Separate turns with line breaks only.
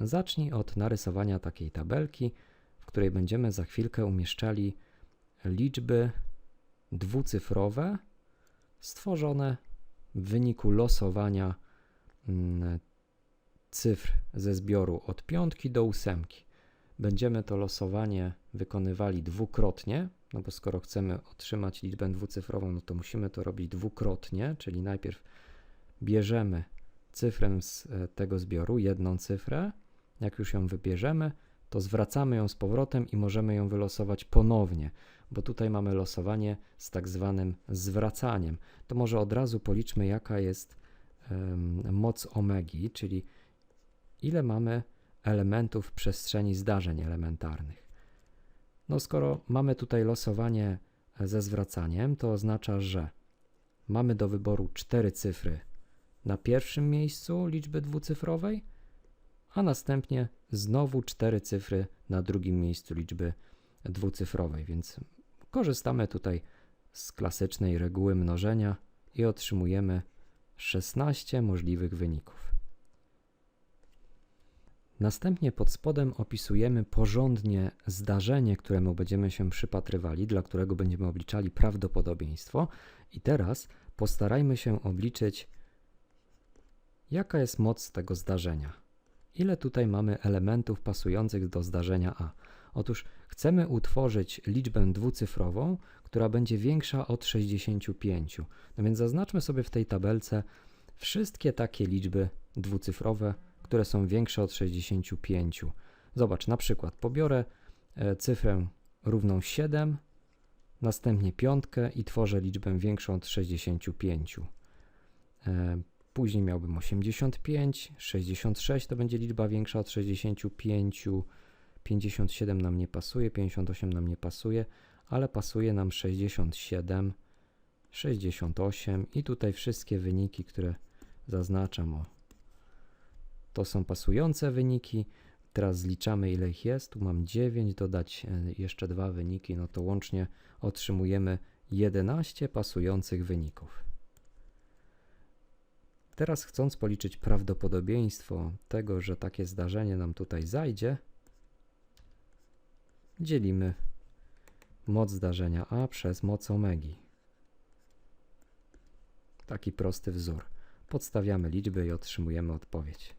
zacznij od narysowania takiej tabelki, w której będziemy za chwilkę umieszczali liczby dwucyfrowe stworzone w wyniku losowania mm, cyfr ze zbioru od piątki do ósemki. Będziemy to losowanie wykonywali dwukrotnie, no bo skoro chcemy otrzymać liczbę dwucyfrową, no to musimy to robić dwukrotnie, czyli najpierw bierzemy cyfrę z e, tego zbioru, jedną cyfrę, jak już ją wybierzemy, to zwracamy ją z powrotem i możemy ją wylosować ponownie, bo tutaj mamy losowanie z tak zwanym zwracaniem. To może od razu policzmy, jaka jest em, moc omegi, czyli ile mamy elementów w przestrzeni zdarzeń elementarnych. No, skoro mamy tutaj losowanie ze zwracaniem, to oznacza, że mamy do wyboru cztery cyfry na pierwszym miejscu liczby dwucyfrowej, a następnie znowu cztery cyfry na drugim miejscu liczby dwucyfrowej, więc korzystamy tutaj z klasycznej reguły mnożenia i otrzymujemy 16 możliwych wyników. Następnie pod spodem opisujemy porządnie zdarzenie, któremu będziemy się przypatrywali, dla którego będziemy obliczali prawdopodobieństwo. I teraz postarajmy się obliczyć, jaka jest moc tego zdarzenia. Ile tutaj mamy elementów pasujących do zdarzenia A? Otóż chcemy utworzyć liczbę dwucyfrową, która będzie większa od 65. No więc zaznaczmy sobie w tej tabelce wszystkie takie liczby dwucyfrowe, które są większe od 65. Zobacz, na przykład pobiorę e, cyfrę równą 7, następnie piątkę i tworzę liczbę większą od 65. Później miałbym 85, 66 to będzie liczba większa od 65, 57 nam nie pasuje, 58 nam nie pasuje, ale pasuje nam 67, 68 i tutaj wszystkie wyniki, które zaznaczam, o, to są pasujące wyniki. Teraz zliczamy ile ich jest. Tu mam 9, dodać e, jeszcze dwa wyniki, no to łącznie otrzymujemy 11 pasujących wyników. Teraz chcąc policzyć prawdopodobieństwo tego, że takie zdarzenie nam tutaj zajdzie, dzielimy moc zdarzenia A przez moc omegi. Taki prosty wzór. Podstawiamy liczby i otrzymujemy odpowiedź.